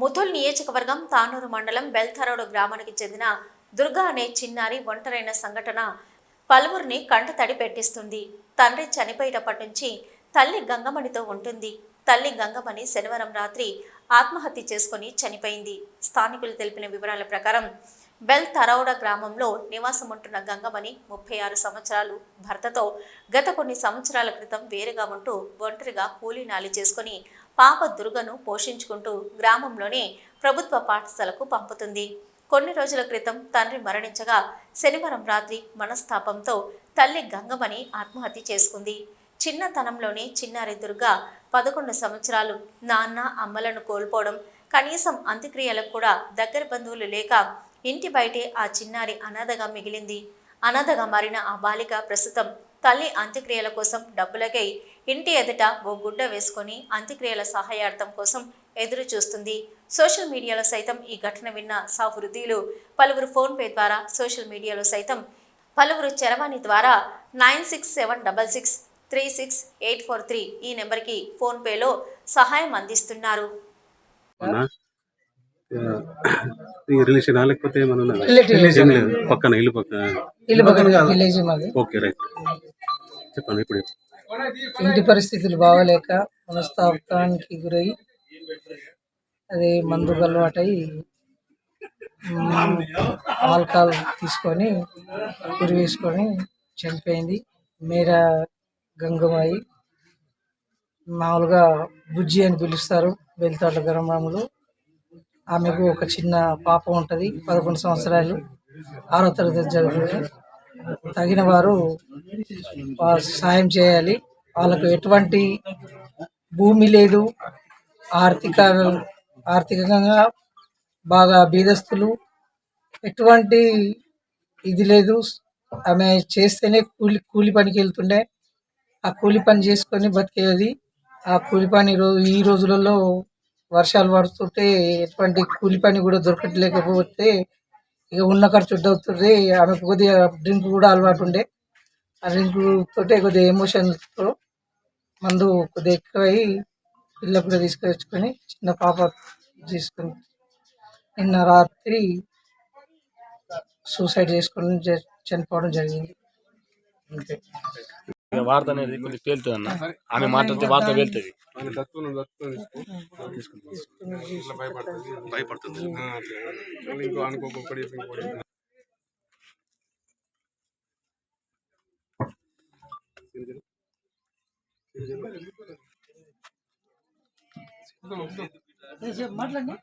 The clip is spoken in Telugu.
ముథుల్ నియోజకవర్గం తానూరు మండలం బెల్థరోడ్ గ్రామానికి చెందిన దుర్గా అనే చిన్నారి ఒంటరైన సంఘటన పలువురిని కంటతడి పెట్టిస్తుంది. తండ్రి చనిపోయేటప్పటి నుంచి తల్లి గంగమణితో ఉంటుంది. తల్లి గంగమణి శనివారం రాత్రి ఆత్మహత్య చేసుకుని చనిపోయింది. స్థానికులు తెలిపిన వివరాల ప్రకారం బెల్ తరౌడ గ్రామంలో నివాసం ఉంటున్న గంగమణి ముప్పై ఆరు సంవత్సరాలు భర్తతో గత కొన్ని సంవత్సరాల క్రితం వేరుగా ఉంటూ ఒంటరిగా కూలీనాలి చేసుకుని పాప దుర్గను పోషించుకుంటూ గ్రామంలోనే ప్రభుత్వ పాఠశాలకు పంపుతుంది. కొన్ని రోజుల క్రితం తండ్రి మరణించగా శనివారం రాత్రి మనస్తాపంతో తల్లి గంగమణి ఆత్మహత్య చేసుకుంది. చిన్నతనంలోనే చిన్నారి దుర్గ పదకొండు సంవత్సరాలు నాన్న అమ్మలను కోల్పోవడం కనీసం అంత్యక్రియలకు కూడా దగ్గర బంధువులు లేక ఇంటి బయటే ఆ చిన్నారి అనాథగా మిగిలింది. అనాథగా మారిన ఆ బాలిక ప్రస్తుతం తల్లి అంత్యక్రియల కోసం డబ్బులకై ఇంటి ఎదుట ఓ గుడ్డ వేసుకొని అంత్యక్రియల సహాయార్థం కోసం ఎదురు చూస్తుంది సోషల్ మీడియాలో సైతం ఈ ఘటన విన్న సహృదయులు పలువురు ఫోన్పే ద్వారా సోషల్ మీడియాలో సైతం పలువురు చరవాణి ద్వారా nine six seven double six three six eight four three ఈ నెంబర్కి ఫోన్పేలో సహాయం అందిస్తున్నారు. రిలేషన్ లేకపోతే ఏమన్నా. ఏం లేదు పక్కన ఇల్లు పక్కన. ఇల్లు పక్కన విలేజ్ మాది. Okay right. చెప్పండి ఇప్పుడు ఇంటి పరిస్థితులు బాగలేక మనస్తాపానికి గురై అది మందు అలవాటై ఆల్కహాల్ తీసుకొని ఉరి వేసుకొని చనిపోయింది. మీరా గంగమాయి. మామూలుగా బుజ్జి అని పిలుస్తారు బెల్తాట గ్రామంలో ఆమెకు ఒక చిన్న పాప ఉంటుంది పదకొండు సంవత్సరాలు. ఆరో తరగతి జరుగుతుంది తగిన వారు సాయం చేయాలి. వాళ్ళకు ఎటువంటి భూమి లేదు. ఆర్థిక ఆర్థికంగా బాగా బీదస్తులు. ఎటువంటి ఇది లేదు. ఆమె చేస్తేనే కూలి కూలి పనికి వెళ్తుండే. ఆ కూలి పని చేసుకొని బతికేది. ఆ కూలి పని రోజు ఈ రోజులలో వర్షాలు పడుతుంటే ఎటువంటి కూలి పని కూడా దొరకట్లేకపోతే ఇక ఉన్న ఖర్చు అవుతుంది ఆమెకు కొద్దిగా డ్రింక్ కూడా అలవాటు ఉండే. ఆ డ్రింక్ తోటే కొద్దిగా ఎమోషన్తో మందు కొద్దిగా ఎక్కువై పిల్ల కూడా తీసుకొచ్చుకొని చిన్న పాప తీసుకుని నిన్న రాత్రి సూసైడ్ చేసుకొని చనిపోవడం జరిగింది. అంతే. వార్త అనేది కొద్దిగా పేలుతుంది అన్న. ఆమె మాట్లాడితే వార్త పేలుతుంది భయపడుతుంది. ఇంకోటి మాట్లాడి.